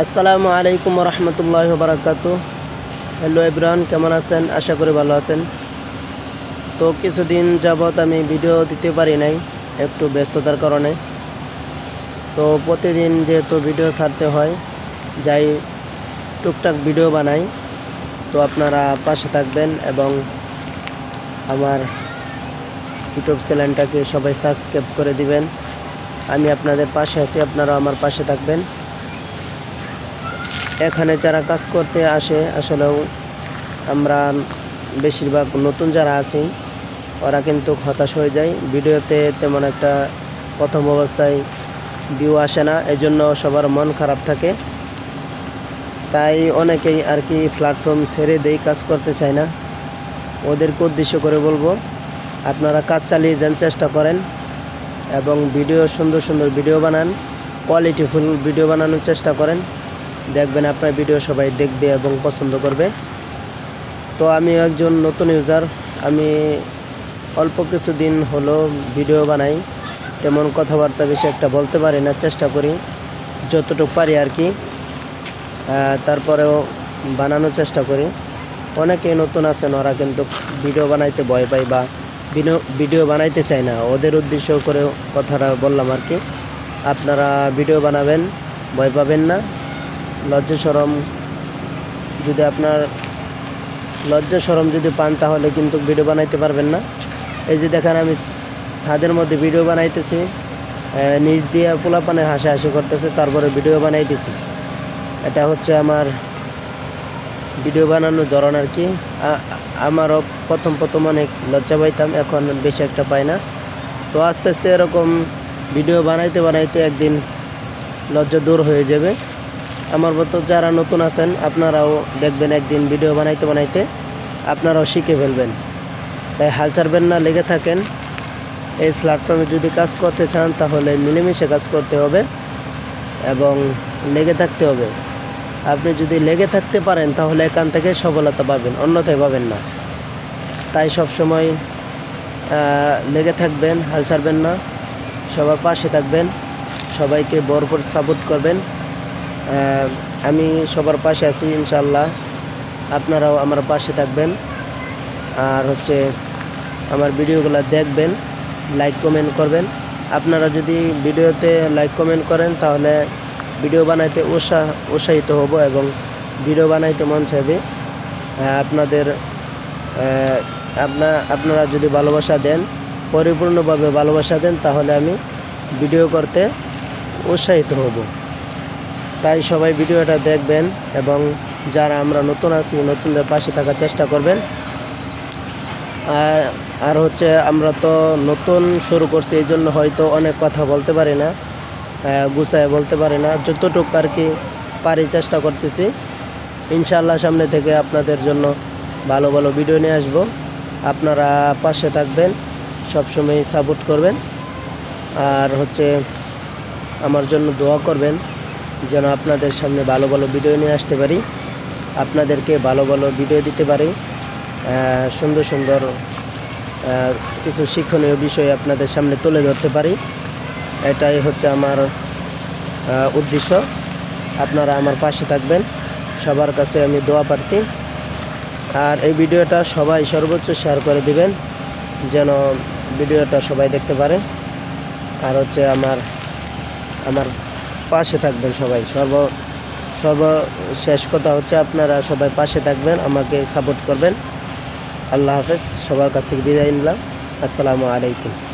আসসালামু আলাইকুম রহমতুল্লাহ বারাকাতু হ্যালো ইব্রান কেমন আছেন? আশা করি ভালো আছেন। তো কিছুদিন যাবৎ আমি ভিডিও দিতে পারি নাই, একটু ব্যস্ততার কারণে। তো প্রতিদিন যেহেতু ভিডিও ছাড়তে হয়, যাই টুকটাক ভিডিও বানাই। তো আপনারা পাশে থাকবেন এবং আমার ইউটিউব চ্যানেলটাকে সবাই সাবস্ক্রাইব করে দিবেন। আমি আপনাদের পাশে আছি আপনারা আমার পাশে থাকবেন। এখানে যারা কাজ করতে আসে, আসলেও আমরা বেশিরভাগ নতুন যারা আছি, ওরা কিন্তু হতাশ হয়ে যায়। ভিডিওতে তেমন একটা প্রথম অবস্থায় ভিউ আসে না, এজন্য সবার মন খারাপ থাকে। তাই অনেকেই আর কি প্ল্যাটফর্ম ছেড়ে দেই, কাজ করতে চায় না। ওদেরকে উদ্দেশ্য করে বলব, আপনারা কাজ চালিয়ে যান, চেষ্টা করেন এবং ভিডিও, সুন্দর সুন্দর ভিডিও বানান কোয়ালিটিফুল ভিডিও বানানোর চেষ্টা করেন। দেখবেন আপনার ভিডিও সবাই দেখবে এবং পছন্দ করবে। তো আমি একজন নতুন ইউজার আমি অল্প কিছুদিন হলো ভিডিও বানাই। তেমন কথাবার্তা বেশি একটা বলতে পারি না, চেষ্টা করি যতটুকু পারি আর কি। তারপরেও বানানোর চেষ্টা করি। অনেকেই নতুন আছেন, ওরা কিন্তু ভিডিও বানাইতে ভয় পায় বা ভিডিও বানাইতে চায় না। ওদের উদ্দেশ্য করে কথাটা বললাম আর কি। আপনারা ভিডিও বানাবেন, ভয় পাবেন না। লজ্জা সরম যদি আপনার লজ্জা সরম যদি পান তাহলে কিন্তু ভিডিও বানাইতে পারবেন না। এই যে দেখেন আমি ছাদের মধ্যে ভিডিও বানাইতেছি নিচ দিয়ে পোলাপানে হাসি হাসি করতেছে, তারপরে ভিডিও বানাইতেছি। এটা হচ্ছে আমার ভিডিও বানানোর ধরন আর কি। আমারও প্রথম প্রথম অনেক লজ্জা পাইতাম, এখন বেশি একটা পাই না। তো আস্তে আস্তে এরকম ভিডিও বানাইতে বানাইতে একদিন লজ্জা দূর হয়ে যাবে। আমার মতো যারা নতুন আছেন, আপনারাও দেখবেন একদিন ভিডিও বানাইতে বানাইতে আপনারাও শিখে ফেলবেন। তাই হাল ছাড়বেন না, লেগে থাকেন। এই প্ল্যাটফর্মে যদি কাজ করতে চান, তাহলে মিলেমিশে কাজ করতে হবে এবং লেগে থাকতে হবে। আপনি যদি লেগে থাকতে পারেন, তাহলে এখান থেকে সফলতা পাবেন, অন্যথায় পাবেন না। তাই সব সময় লেগে থাকবেন, হাল ছাড়বেন না। সবার পাশে থাকবেন। সবাইকে ভরপুর সাপোর্ট করবেন। আমি সবার পাশে আছি ইনশাল্লাহ আপনারাও আমার পাশে থাকবেন। আর হচ্ছে আমার ভিডিওগুলো দেখবেন, লাইক কমেন্ট করবেন। আপনারা যদি ভিডিওতে লাইক কমেন্ট করেন, তাহলে ভিডিও বানাইতে উৎসাহ, উৎসাহিত হব এবং ভিডিও বানাইতে মন চাইবে। আপনাদের আপনা, আপনারা যদি ভালোবাসা দেন, পরিপূর্ণভাবে ভালোবাসা দেন, তাহলে আমি ভিডিও করতে উৎসাহিত হব। তাই সবাই ভিডিওটা দেখবেন এবং যারা আমরা নতুন আছি, নতুনদের পাশে থাকার চেষ্টা করবেন। আর হচ্ছে আমরা তো নতুন শুরু করছি এই জন্য হয়তো অনেক কথা বলতে পারি না গুছায় বলতে পারি না। যতটুকু আর কি পারি চেষ্টা করতেছি। ইনশাআল্লাহ সামনে থেকে আপনাদের জন্য ভালো ভালো ভিডিও নিয়ে আসব। আপনারা পাশে থাকবেন, সবসময় সাপোর্ট করবেন। আর হচ্ছে আমার জন্য দোয়া করবেন। যেন আপনাদের সামনে ভালো ভালো ভিডিও নিয়ে আসতে পারি। আপনাদেরকে ভালো ভালো ভিডিও দিতে পারি। সুন্দর সুন্দর কিছু শিক্ষণীয় বিষয় আপনাদের সামনে তুলে ধরতে পারি। এটাই হচ্ছে আমার উদ্দেশ্য। আপনারা আমার পাশে থাকবেন। সবার কাছে আমি দোয়া প্রার্থী। আর এই ভিডিওটা সবাই সর্বোচ্চ শেয়ার করে দিবেন, যেন ভিডিওটা সবাই দেখতে পারে। আর হচ্ছে আমার আমার পাশে থাকবেন সবাই। সর্ব, সর্বশেষ কথা হচ্ছে আপনারা সবাই পাশে থাকবেন, আমাকে সাপোর্ট করবেন। আল্লাহ হাফেজ, সবার কাছ থেকে বিদায় নিলাম। আসসালামু আলাইকুম।